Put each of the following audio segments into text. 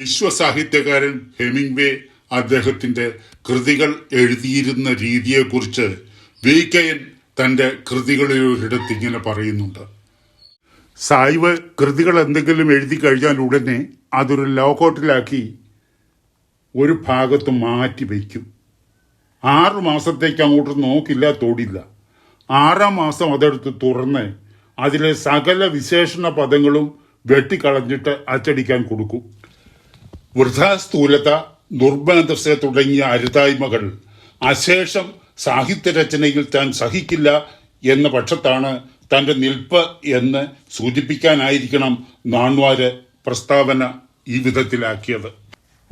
വിശ്വസാഹിത്യകാരൻ Hemingway അദ്ദേഹത്തിന്റെ കൃതികൾ എഴുതിയിരുന്ന രീതിയെക്കുറിച്ച് വി കെ തന്റെ തന്റെ കൃതികളിലൊരിടത്ത് ഇങ്ങനെ പറയുന്നുണ്ട്. സായിവ് കൃതികൾ എന്തെങ്കിലും എഴുതി കഴിഞ്ഞാൽ ഉടനെ അതൊരു ലോക്കോട്ടിലാക്കി ഒരു ഭാഗത്ത് മാറ്റി വയ്ക്കും. ആറ് മാസത്തേക്ക് അങ്ങോട്ട് നോക്കില്ല തൊടില്ല. ആറാം മാസം അതെടുത്ത് തുറന്ന് അതിലെ സകല വിശേഷണ പദങ്ങളും വെട്ടിക്കളഞ്ഞിട്ട് അച്ചടിക്കാൻ കൊടുക്കും. വൃഥാസ്ഥൂലത ദുർബന്ധത തുടങ്ങിയ അരുതായ്മകൾ അശേഷം സാഹിത്യരചനയിൽ താൻ സഹിക്കില്ല എന്ന പക്ഷത്താണ് തന്റെ നിൽപ്പ് എന്ന് സൂചിപ്പിക്കാനായിരിക്കണം നാൺവാര് പ്രസ്താവന ഈ വിധത്തിലാക്കിയത്.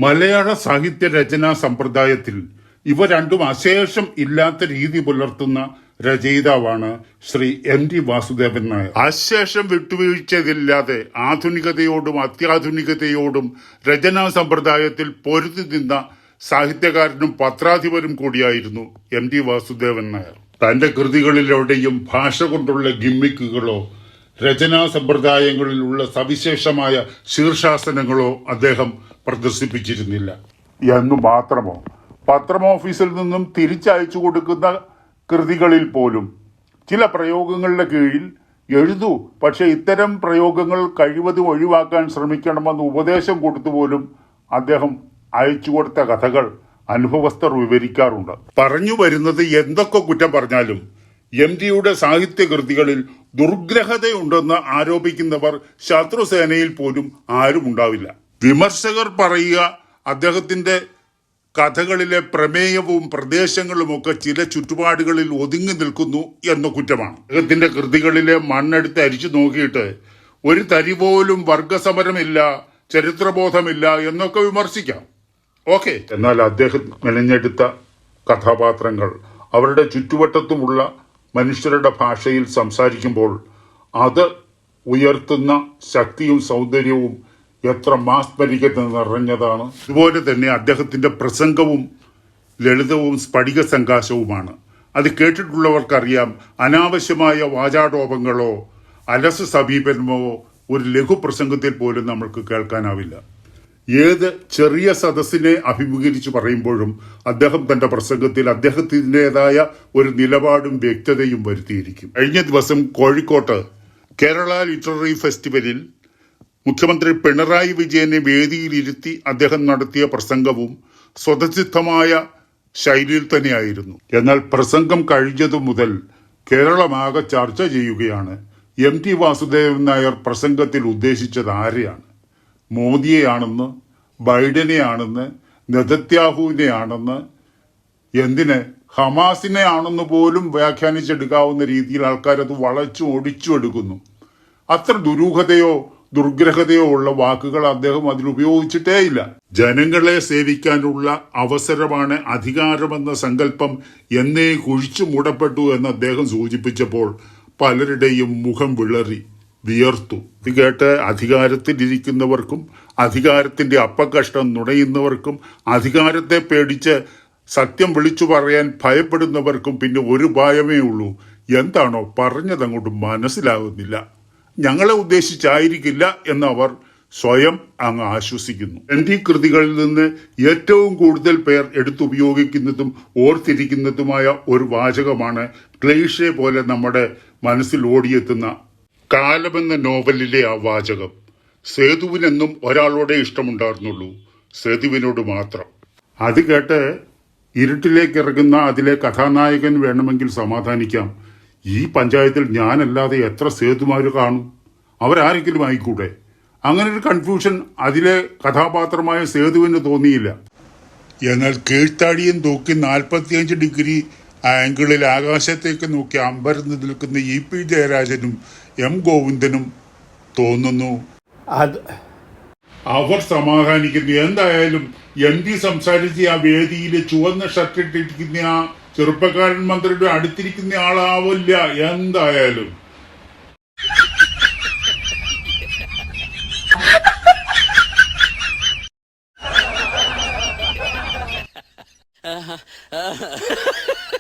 മലയാള സാഹിത്യ രചനാ സമ്പ്രദായത്തിൽ ഇവ രണ്ടും അശേഷം ഇല്ലാത്ത രീതി പുലർത്തുന്ന രചയിതാവാണ് ശ്രീ എം ടി വാസുദേവൻ നായർ. അശേഷം വിട്ടുവീഴ്ചയില്ലാതെ ആധുനികതയോടും അത്യാധുനികതയോടും രചനാ സമ്പ്രദായത്തിൽ പൊരുതി നിന്ന സാഹിത്യകാരനും പത്രാധിപരും കൂടിയായിരുന്നു എം ടി വാസുദേവൻ നായർ. തന്റെ കൃതികളിലൂടെയും ഭാഷ കൊണ്ടുള്ള ഗിമ്മിക്കുകളോ രചനാ സമ്പ്രദായങ്ങളിലുള്ള സവിശേഷമായ ശീർഷാസനങ്ങളോ അദ്ദേഹം പ്രദർശിപ്പിച്ചിരുന്നില്ല. എന്നു മാത്രമോ? പത്രം ഓഫീസിൽ നിന്നും തിരിച്ചയച്ചു കൊടുക്കുന്ന കൃതികളിൽ പോലും ചില പ്രയോഗങ്ങളുടെ കീഴിൽ എഴുതൂ. പക്ഷെ ഇത്തരം പ്രയോഗങ്ങൾ കഴിവതും ഒഴിവാക്കാൻ ശ്രമിക്കണമെന്ന് ഉപദേശം കൊടുത്തു പോലും അദ്ദേഹം അയച്ചു കൊടുത്ത കഥകൾ അനുഭവസ്ഥർ വിവരിക്കാറുണ്ട്. പറഞ്ഞു വരുന്നത് എന്തൊക്കെ കുറ്റം പറഞ്ഞാലും എം ടിയുടെ സാഹിത്യകൃതികളിൽ ദുർഗ്രഹതയുണ്ടെന്ന് ആരോപിക്കുന്നവർ ശത്രുസേനയിൽ പോലും ആരും ഉണ്ടാവില്ല. വിമർശകർ പറയുക അദ്ദേഹത്തിന്റെ കഥകളിലെ പ്രമേയവും പ്രദേശങ്ങളുമൊക്കെ ചില ചുറ്റുപാടുകളിൽ ഒതുങ്ങി നിൽക്കുന്നു എന്ന കുറ്റമാണ്. അദ്ദേഹത്തിന്റെ കൃതികളിലെ മണ്ണെടുത്ത് അരിച്ചു നോക്കിയിട്ട് ഒരു തരി പോലും വർഗസമരമില്ല ചരിത്രബോധമില്ല എന്നൊക്കെ വിമർശിക്കാം. ഓക്കെ. എന്നാൽ അദ്ദേഹം മെനഞ്ഞെടുത്ത കഥാപാത്രങ്ങൾ അവരുടെ ചുറ്റുവട്ടത്തുമുള്ള മനുഷ്യരുടെ ഭാഷയിൽ സംസാരിക്കുമ്പോൾ അത് ഉയർത്തുന്ന ശക്തിയും സൗന്ദര്യവും എത്ര മാസ്മരികത നിറഞ്ഞതാണ്. അതുപോലെ തന്നെ അദ്ദേഹത്തിന്റെ പ്രസംഗവും ലളിതവും സ്ഫടിക സംഘാശവുമാണ്. അത് കേട്ടിട്ടുള്ളവർക്കറിയാം അനാവശ്യമായ വാചാടോപങ്ങളോ അലസ സമീപനമോ ഒരു ലഘു പ്രസംഗത്തിൽ പോലും നമ്മൾക്ക് കേൾക്കാനാവില്ല. ഏത് ചെറിയ സദസ്സിനെ അഭിമുഖീകരിച്ച് പറയുമ്പോഴും അദ്ദേഹം തന്റെ പ്രസംഗത്തിൽ അദ്ദേഹത്തിന്റെതായ ഒരു നിലപാടും വ്യക്തതയും വരുത്തിയിരിക്കും. കഴിഞ്ഞ ദിവസം കോഴിക്കോട്ട് കേരള ലിറ്റററി ഫെസ്റ്റിവലിൽ മുഖ്യമന്ത്രി പിണറായി വിജയനെ വേദിയിലിരുത്തി അദ്ദേഹം നടത്തിയ പ്രസംഗവും സ്വതസിദ്ധമായ ശൈലിയിൽ തന്നെയായിരുന്നു. എന്നാൽ പ്രസംഗം കഴിഞ്ഞതു മുതൽ കേരളമാകെ ചർച്ച ചെയ്യുകയാണ്. എം ടി വാസുദേവൻ നായർ പ്രസംഗത്തിൽ ഉദ്ദേശിച്ചത് ആരെയാണ്? മോദിയെയാണെന്ന് ബൈഡനെയാണെന്ന് നെതത്യാഹുവിനെയാണെന്ന് എന്തിന്? ഹമാസിനെ ആണെന്ന് പോലും വ്യാഖ്യാനിച്ചെടുക്കാവുന്ന രീതിയിൽ ആൾക്കാരത് വളച്ചു ഒടിച്ചു എടുക്കുന്നു. അത്ര ദുരൂഹതയോ ദുർഗ്രഹതയോ ഉള്ള വാക്കുകൾ അദ്ദേഹം അതിൽ ഉപയോഗിച്ചിട്ടേയില്ല ജനങ്ങളെ സേവിക്കാനുള്ള അവസരമാണ് അധികാരമെന്ന സങ്കല്പം എന്നേ കുഴിച്ചു മൂടപ്പെട്ടു എന്ന് അദ്ദേഹം സൂചിപ്പിച്ചപ്പോൾ പലരുടെയും മുഖം വിളറി വിയർത്തു. ഇത് കേട്ട് അധികാരത്തിലിരിക്കുന്നവർക്കും അധികാരത്തിന്റെ അപ്പകഷ്ടം നുണയുന്നവർക്കും അധികാരത്തെ പേടിച്ച് സത്യം വിളിച്ചു പറയാൻ ഭയപ്പെടുന്നവർക്കും പിന്നെ ഒരു ഭയമേ ഉള്ളൂ എന്താണോ പറഞ്ഞതങ്ങോട്ട് മനസ്സിലാകുന്നില്ല. ഞങ്ങളെ ഉദ്ദേശിച്ചായിരിക്കില്ല എന്ന് അവർ സ്വയം അങ്ങ് ആശ്വസിക്കുന്നു. എന്റെ കൃതികളിൽ നിന്ന് ഏറ്റവും കൂടുതൽ പേർ എടുത്തുപയോഗിക്കുന്നതും ഓർത്തിരിക്കുന്നതുമായ ഒരു വാചകമാണ് ക്ലേഷെ പോലെ നമ്മുടെ മനസ്സിൽ ഓടിയെത്തുന്ന കാലമെന്ന നോവലിലെ ആ വാചകം. സേതുവിനെന്നും ഒരാളോടെ ഇഷ്ടമുണ്ടായിരുന്നുള്ളൂ. സേതുവിനോട് മാത്രം. അത് കേട്ട് ഇരുട്ടിലേക്ക് ഇറങ്ങുന്ന അതിലെ കഥാനായകൻ വേണമെങ്കിൽ സമാധാനിക്കാം. ഈ പഞ്ചായത്തിൽ ഞാനല്ലാതെ എത്ര സേതുമാര് കാണും? അവരാരെങ്കിലും ആയിക്കൂടെ? അങ്ങനെ ഒരു കൺഫ്യൂഷൻ അതിലെ കഥാപാത്രമായ സേതുവിന് തോന്നിയില്ല. എന്നാൽ കീഴ്ത്താടിയും തൂക്കി നാൽപ്പത്തിയഞ്ച് ഡിഗ്രി ആംഗിളിൽ ആകാശത്തേക്ക് നോക്കി അമ്പരന്ന് നിൽക്കുന്ന ഇ പി ജയരാജനും എം ഗോവിന്ദനും തോന്നുന്നു. അത് അവർ സമാധാനിക്കുന്നു. എന്തായാലും എം പി സംസാരിച്ച് ആ വേദിയിൽ ചുവന്ന ഷർട്ട് ഇട്ടിരിക്കുന്ന ആ ചെറുപ്പക്കാരൻ മന്ത്രിയുടെ അടുത്തിരിക്കുന്ന ആളാവില്ല. എന്തായാലും.